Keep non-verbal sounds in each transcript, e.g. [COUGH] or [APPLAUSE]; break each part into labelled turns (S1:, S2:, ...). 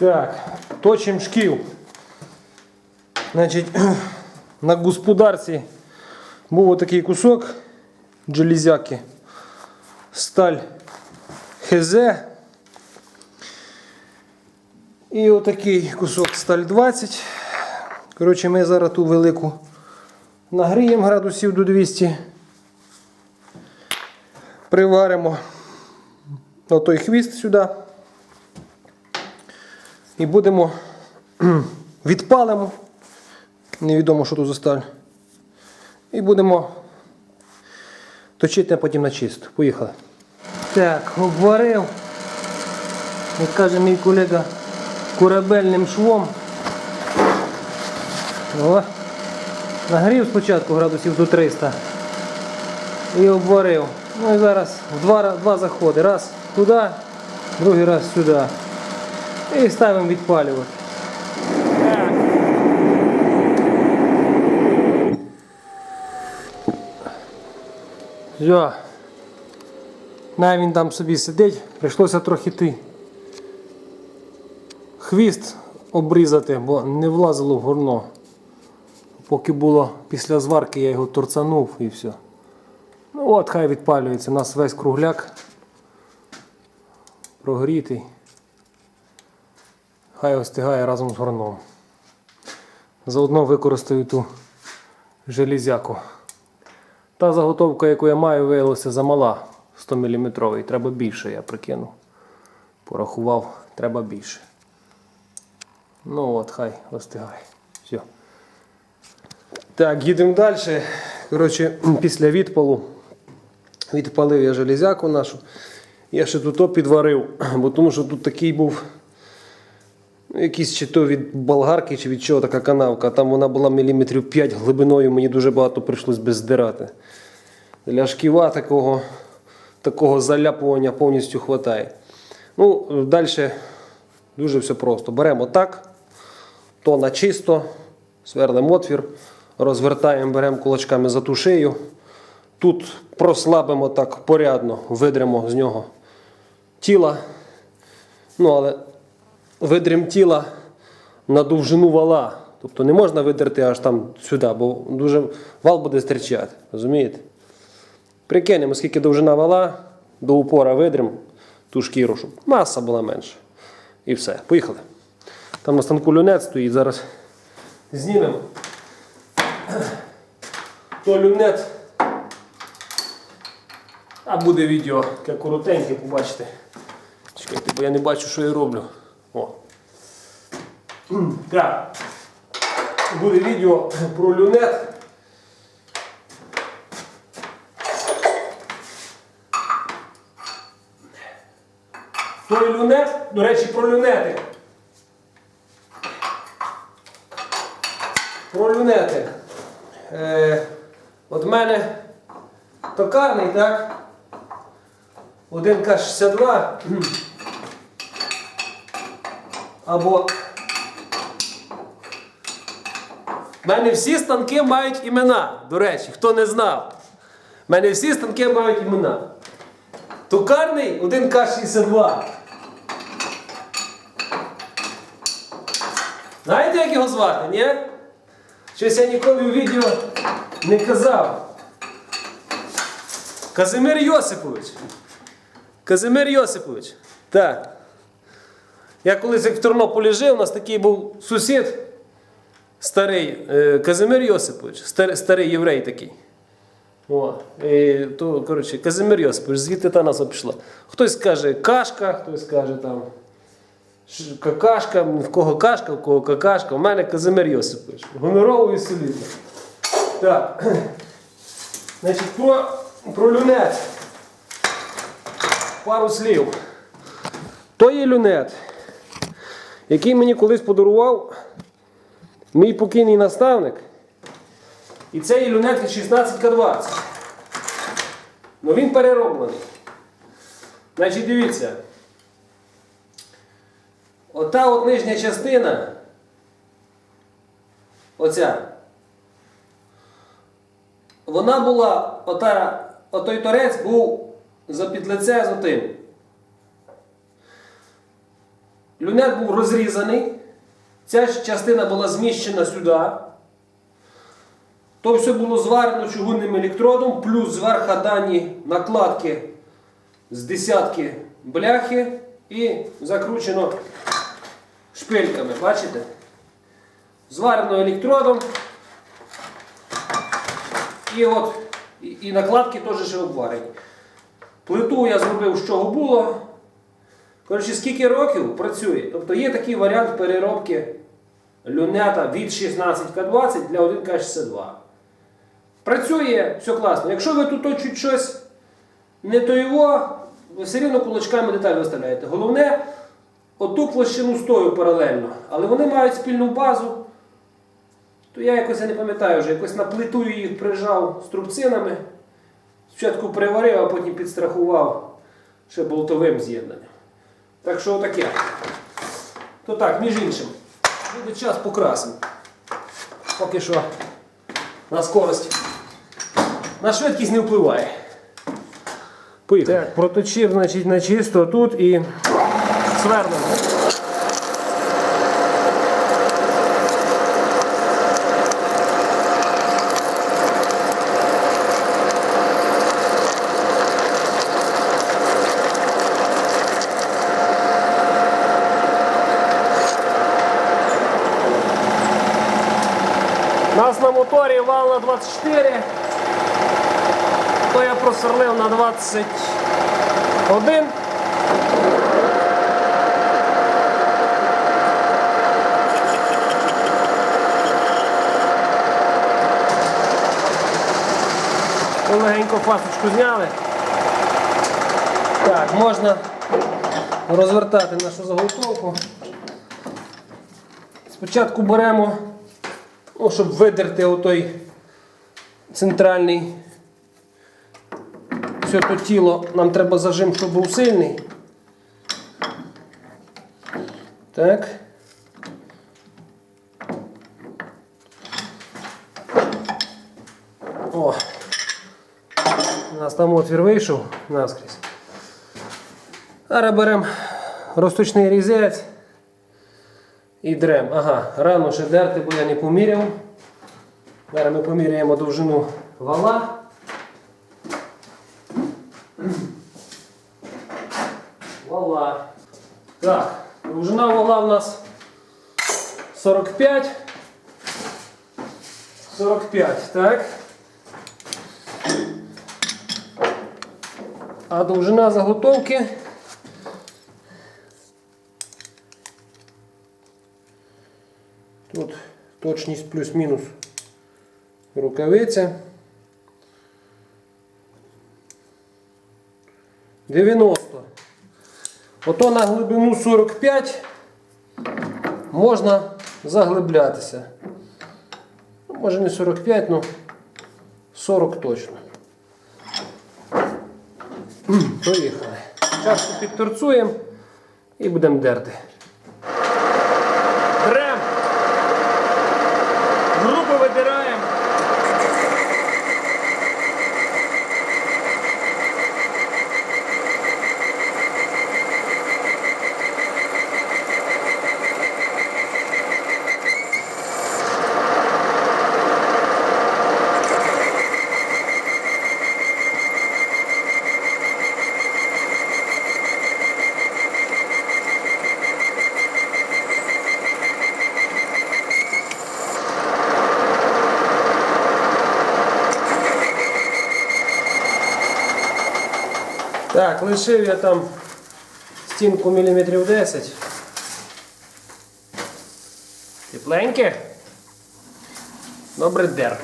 S1: Так, точим шкіл. Значить, [CLEARS THROAT] на господарці був отакий кусок джелезяки. Сталь ХЗ. І отакий кусок сталь 20. Коротше, ми зараз ту велику нагріємо градусів до 200. Приваримо отой хвіст сюди. І будемо відпалимо. Невідомо, що тут за сталь. І будемо точити потім на чисто. Поїхали. Так, обварив. Як каже мій колега, корабельним швом. О, нагрів спочатку градусів до 300 і обварив. Ну і зараз два, два заходи. Раз туди, другий раз сюди. І ставимо відпалювати. Все. На він там собі сидить, прийшлося трохи ти. Хвіст обрізати, бо не влазило в горно. Поки було після зварки, я його торцанув і все. Ну от, хай відпалюється. У нас весь кругляк прогрітий. Хай остигає разом з горном. Заодно використаю ту железяку. Та заготовка, яку я маю, виявилася замала 100 мм. Треба більше, я прикинув. Порахував, треба більше. Ну от, хай остигає. Все. Так, їдемо далі. Коротше, після відпалу відпалив я железяку нашу. Я ще тут підварив, бо тому що тут такий був ну, якийсь чи то від болгарки, чи від чого така канавка. Там вона була міліметрів 5 глибиною, мені дуже багато прийшлось би здирати. Для шківа такого, такого заляпування повністю вистачає. Ну, далі дуже все просто. Беремо так, то на чисто, сверлимо отвір, розвертаємо, беремо кулачками за ту шию. Тут прослабимо так порядно, видремо з нього тіла. Ну, але видрім тіла на довжину вала. Тобто не можна видерти аж там сюди, бо дуже вал буде стирчати. Розумієте? Прикинемо, скільки довжина вала, до упора видрим ту шкіру, щоб маса була менша. І все. Поїхали. Там на станку люнет стоїть, зараз знімемо. То люнет. А буде відео таке коротеньке, побачите. Чекайте, бо я не бачу, що я роблю. О. Так. Буде відео про люнет. Той люнет, до речі, про люнети. Про люнети. Е, от мене токарний, так? Один К62. Або. В мене всі станки мають імена. До речі, хто не знав. В мене всі станки мають імена. Токарний 1К62. Знаєте, як його звати, ні? Щось я ніколи у відео не казав. Казимир Йосипович. Казимир Йосипович. Так. Я колись в Тернополі жив, у нас такий був сусід старий, е, Казимир Йосипович, стар- старий єврей такий. О, і, то, коротше, Казимир Йосипович, звідти та назва пішла. Хтось каже кашка, хтось каже там какашка, в кого кашка, в кого какашка. У мене Казимир Йосипович. Гоноровий солідно. Так. Значить, про, про люнет. Пару слів. То є люнет, який мені колись подарував мій покійний наставник. І це є люнет 16К20. Ну він перероблений. Значить, дивіться. Ота от нижня частина. Оця. Вона була, ота, отой торець був за підлице з отим. Люнет був розрізаний. Ця ж частина була зміщена сюди. То все було зварено чугунним електродом, плюс зверху дані накладки з десятки бляхи і закручено шпильками. Бачите? Зварено електродом. І от і, накладки теж ще обварені. Плиту я зробив, з чого було. Коротше, скільки років працює. Тобто є такий варіант переробки люнета від 16К20 для 1К62. Працює, все класно. Якщо ви тут точуть щось не то його, ви все рівно кулачками деталь виставляєте. Головне, оту площину стою паралельно. Але вони мають спільну базу. То я якось я не пам'ятаю вже, якось на плиту їх прижав струбцинами. Спочатку приварив, а потім підстрахував ще болтовим з'єднанням. Так що отаке. То так, між іншим, буде час покрасимо. Поки що на скорость. На швидкість не впливає. Поїхали. Так, проточив значить, на чисто тут і сверлимо. У нас на моторі вал на 24, то я просверлив на 21. Легенько фасочку зняли. Так, можна розвертати нашу заготовку. Спочатку беремо Ну, щоб видерти отой центральний все то тіло, нам треба зажим, щоб був сильний. Так. О! У нас там отвір вийшов наскрізь. Зараз беремо розточний різець. І дрем. Ага, рано ще дерти, бо я не поміряв. Зараз ми поміряємо довжину вала. Вала. Так, довжина вала у нас 45. 45, так. А довжина заготовки Тут точність плюс-мінус рукавиця. 90. Ото на глибину 45 можна заглиблятися. Ну, Може не 45, але 40 точно. Поїхали. Чашку підторцуємо і будемо дерти. Так, лишив я там стінку міліметрів 10. Тепленьке. Добре дер.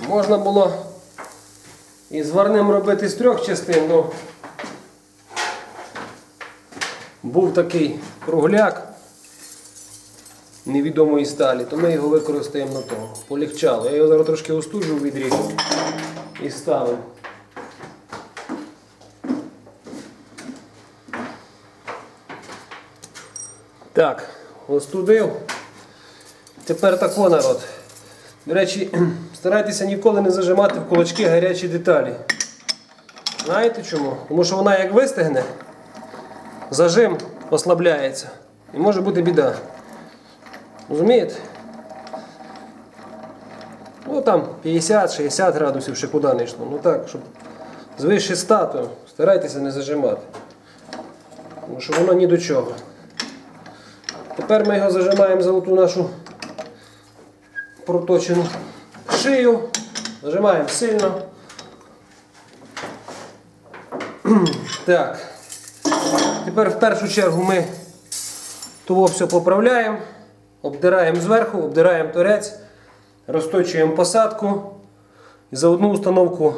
S1: Можна було і зварним робити з трьох частин, але був такий кругляк невідомої сталі, то ми його використаємо на тому. Полегчало. Я його зараз трошки остужу в відрі і ставив. Так, остудив. Тепер тако народ. До речі, [CLEARS THROAT] старайтеся ніколи не зажимати в кулачки гарячі деталі. Знаєте чому? Тому що вона як вистигне, зажим ослабляється. І може бути біда. Розумієте? Ну там 50-60 градусів ще куди не йшло. Ну так, щоб звище 100, то старайтеся не зажимати. Тому що воно ні до чого. Тепер ми його зажимаємо за оту нашу проточену шию. Зажимаємо сильно. [CLEARS THROAT] Так. Тепер в першу чергу ми того все поправляємо, обдираємо зверху, обдираємо торець, розточуємо посадку. І за одну установку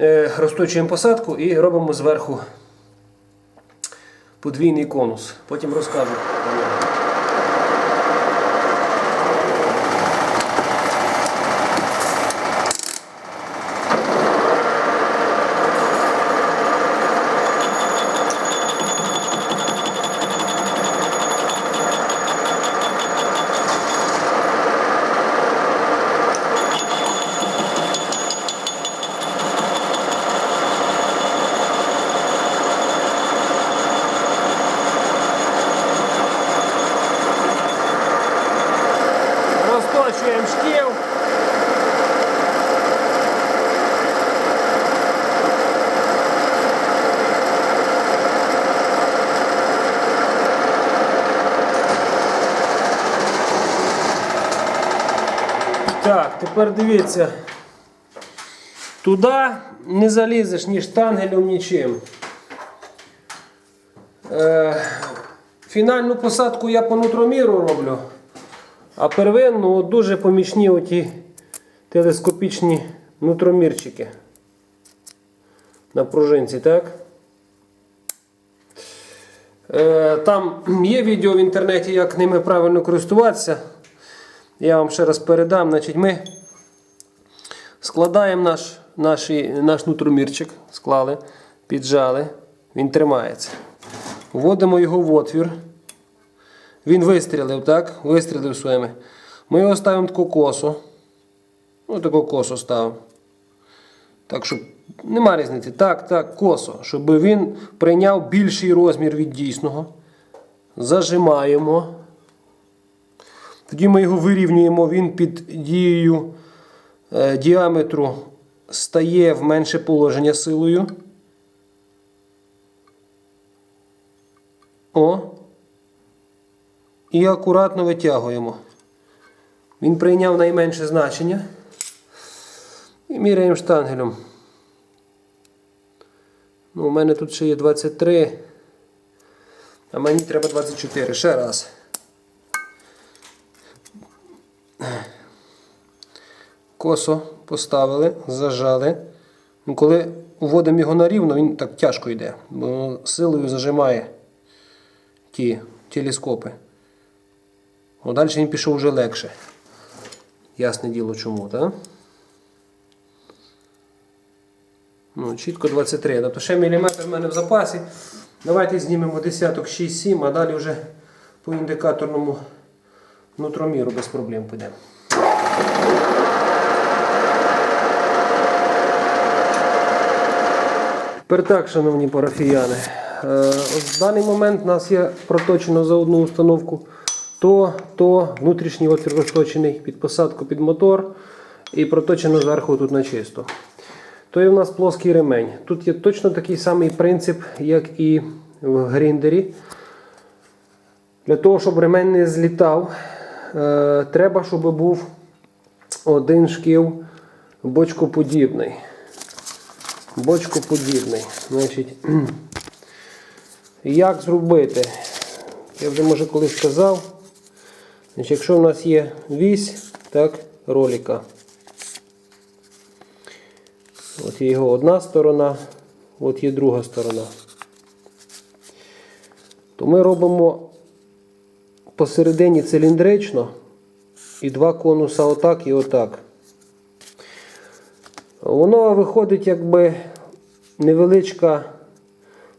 S1: е, розточуємо посадку і робимо зверху подвійний конус. Потім розкажу. про нього. Розточуємо шкіл. Так, тепер дивіться. Туди не залізеш ні штангелем, нічим. Е, фінальну посадку я по нутроміру роблю. А первинну дуже помічні оті телескопічні нутромірчики. На пружинці, так? Е, там є відео в інтернеті, як ними правильно користуватися. Я вам ще раз передам. Значить, ми складаємо наш, наші, наш нутромірчик, склали, піджали, він тримається. Вводимо його в отвір. Він вистрілив, так? Вистрілив своїми. Ми його ставимо таку косу. Ну, таку косу ставимо. Так, щоб нема різниці. Так, так, косо. Щоб він прийняв більший розмір від дійсного. Зажимаємо. Тоді ми його вирівнюємо, він під дією діаметру стає в менше положення силою. О. І акуратно витягуємо. Він прийняв найменше значення. І міряємо штангелем. Ну, у мене тут ще є 23. А мені треба 24. Ще раз. Косо поставили, зажали. Ну, коли вводимо його на рівно, він так тяжко йде, бо силою зажимає ті телескопи. Ну, далі він пішов вже легше. Ясне діло чому, так? Ну, чітко 23. Тобто ще міліметр в мене в запасі. Давайте знімемо десяток 6-7, а далі вже по індикаторному нутроміру без проблем підемо. Тепер так, шановні парафіяни. Е, В даний момент у нас є проточено за одну установку то, то внутрішній отвір розточений під посадку під мотор і проточено зверху тут на чисто. То є в нас плоский ремень. Тут є точно такий самий принцип, як і в гріндері. Для того, щоб ремень не злітав, е, треба, щоб був один шків бочкоподібний. Бочкоподібний. Значить, [CLEARS THROAT] як зробити? Я вже може колись сказав. Значить, якщо в нас є вісь, так, ролика. От є його одна сторона, от є друга сторона. То ми робимо посередині циліндрично і два конуса отак і отак. Воно виходить якби невеличка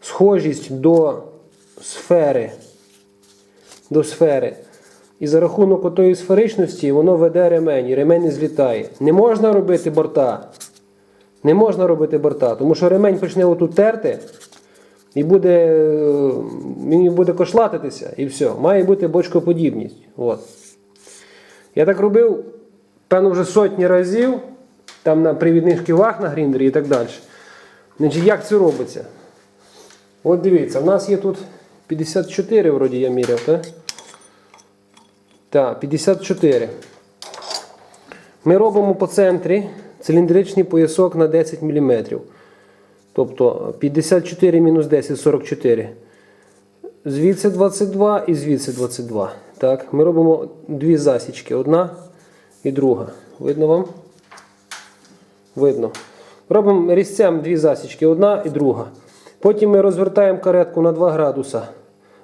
S1: схожість до сфери. До сфери. І за рахунок отої сферичності воно веде ремень, і ремень не злітає. Не можна робити борта. Не можна робити борта, тому що ремень почне отут терти і буде, е, він буде кошлатитися і все. Має бути бочкоподібність. От. Я так робив, певно, вже сотні разів, там на привідних шківах на гріндері і так далі. Значить, як це робиться? От дивіться, в нас є тут 54, вроді я міряв, так? Так, 54. Ми робимо по центрі циліндричний поясок на 10 мм. Тобто 54 мінус 10 44. Звідси 22 і звідси 22. Так, ми робимо дві засічки. Одна і друга. Видно вам? Видно. Робимо різцем дві засічки, одна і друга. Потім ми розвертаємо каретку на 2 градуса.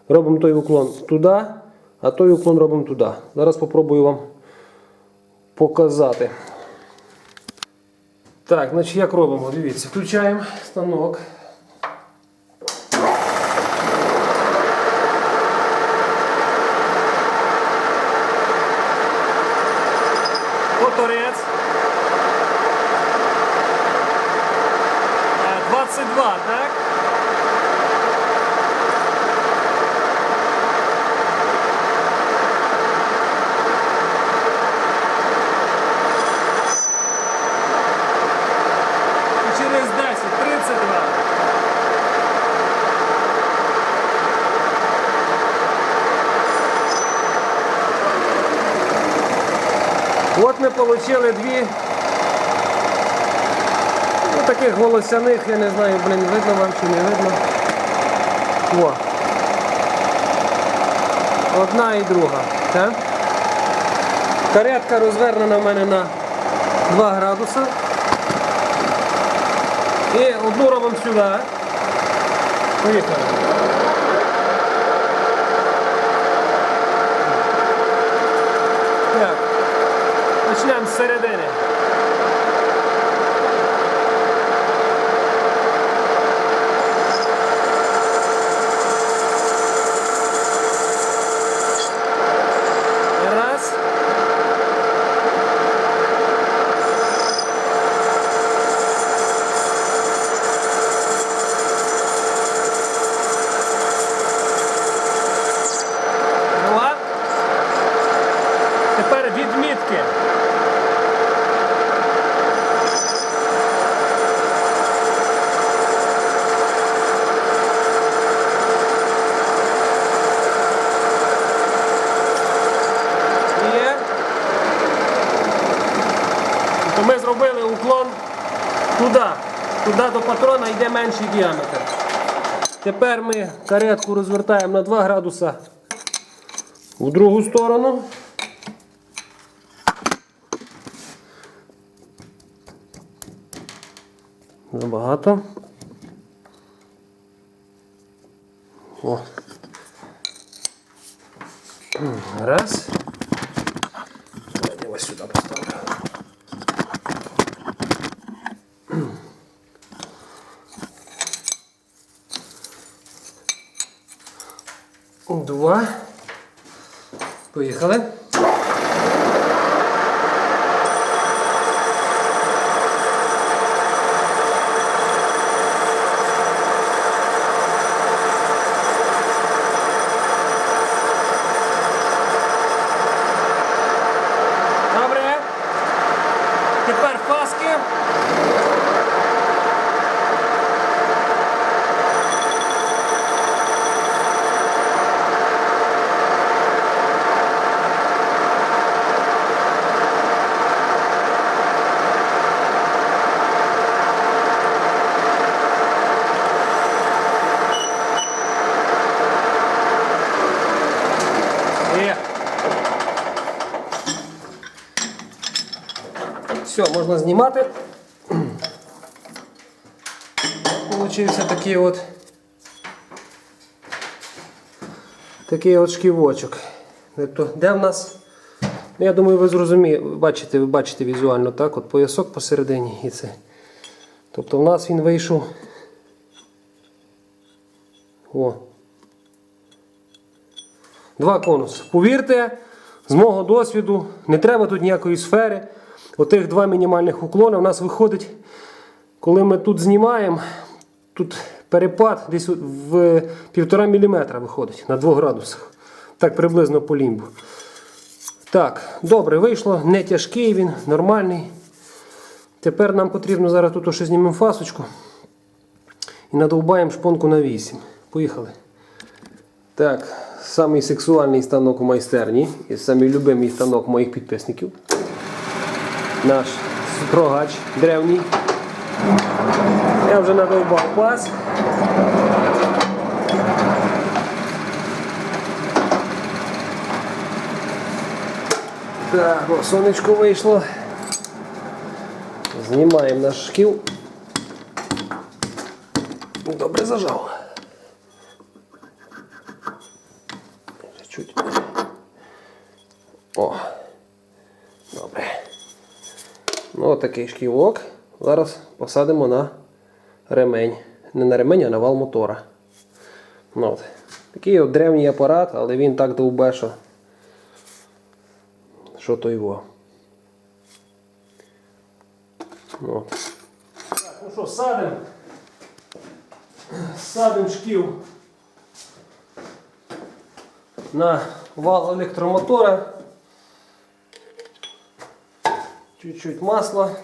S1: Робимо той уклон туди, а той уклон робимо туди. Зараз спробую вам показати. Так, значить як робимо? Дивіться, включаємо станок. Моторець. Е, 22, так? І через 10, 32. От ми отримали дві ну, таких волосяних, я не знаю, блін, видно вам чи не видно. О. Одна і друга. Так? Каретка розвернена в мене на 2 градуси. І одну робимо сюди. Поїхали. Так. Почнемо з середини. Раз. Два. Тепер відмітки. Є. То ми зробили уклон туди. До патрона йде менший діаметр. Тепер ми каретку розвертаємо на 2 градуса в другу сторону. Забагато. О. Раз. Давайте ось сюди поставлю. Два. Поїхали. Добре. Тепер паски. Є. Все, можна знімати. Получився такий от такий от шківочок. Тобто, де в нас? Ну, я думаю, ви зрозумієте, бачите, ви бачите візуально, так? От поясок посередині і це. Тобто в нас він вийшов. О. Два конуси. Повірте, з мого досвіду, не треба тут ніякої сфери. Отих два мінімальних уклони у нас виходить Коли ми тут знімаємо, тут перепад десь в півтора міліметра виходить на 2 градусах. Так приблизно по лімбу. Так, добре, вийшло, не тяжкий він, нормальний. Тепер нам потрібно зараз тут ще знімемо фасочку і надовбаємо шпонку на 8. Поїхали. Так, самий сексуальний станок у майстерні і самий любимий станок моїх підписників. Наш строгач древній. Я вже надовбав пас. Так, о, сонечко вийшло. Знімаємо наш шкіл. Добре зажав. Ще Чуть. О. Добре. Отакий шківок. Зараз посадимо на ремень. Не на ремень, а на вал мотора. Ну, от. Такий от древній апарат, але він так довбе, що. Що то його. Ну. от. Так, ну що, садимо. Садимо шків на вал електромотора. Чуть-чуть масла.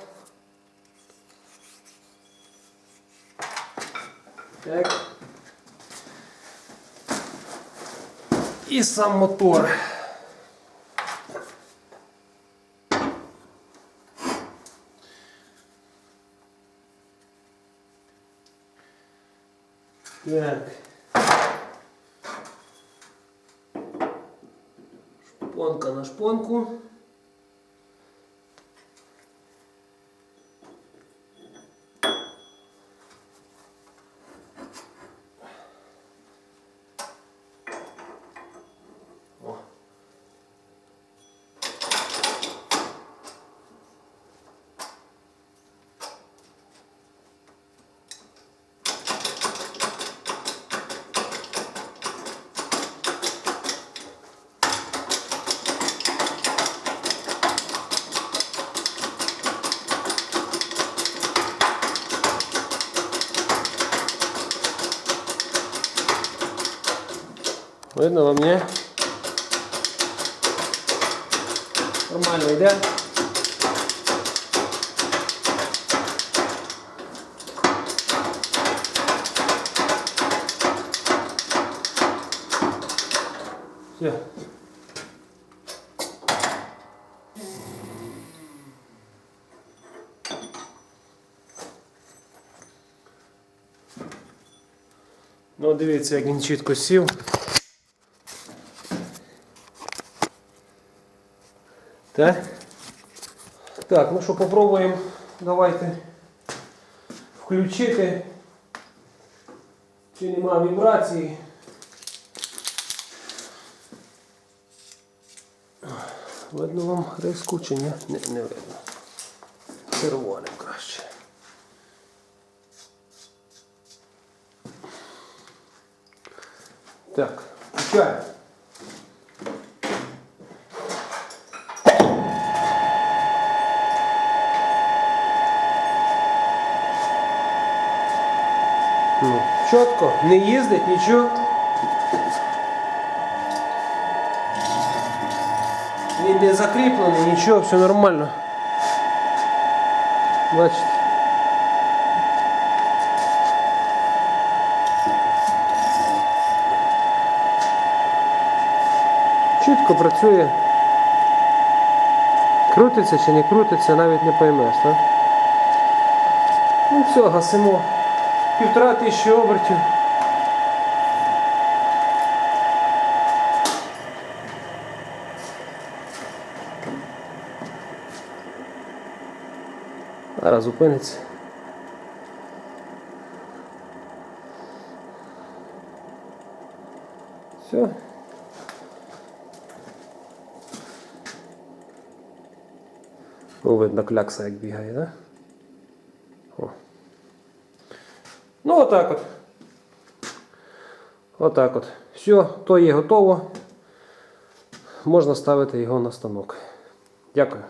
S1: Так. І сам мотор. Так. Шпонка на шпонку. Видно вам, ні? Нормально йде. Все. Ну, дивіться, як він чітко сів. Так. Так, ну що, попробуємо. Давайте включити. Чи нема вібрації. Видно вам риску чи ні? Не, не видно. Червоним краще. Так, включаємо. Ну, чітко, не їздить, нічого. Не закріплений, нічого, все нормально. Бачите. Чітко працює. Крутиться чи не крутиться, навіть не поймеш, так? Ну все, гасимо. Півтора тисячі обертів. Зараз зупиниться. Все. О, видно клякса як бігає? Да? О. Ну, отак от. Отак от. Все, то є готово. Можна ставити його на станок. Дякую.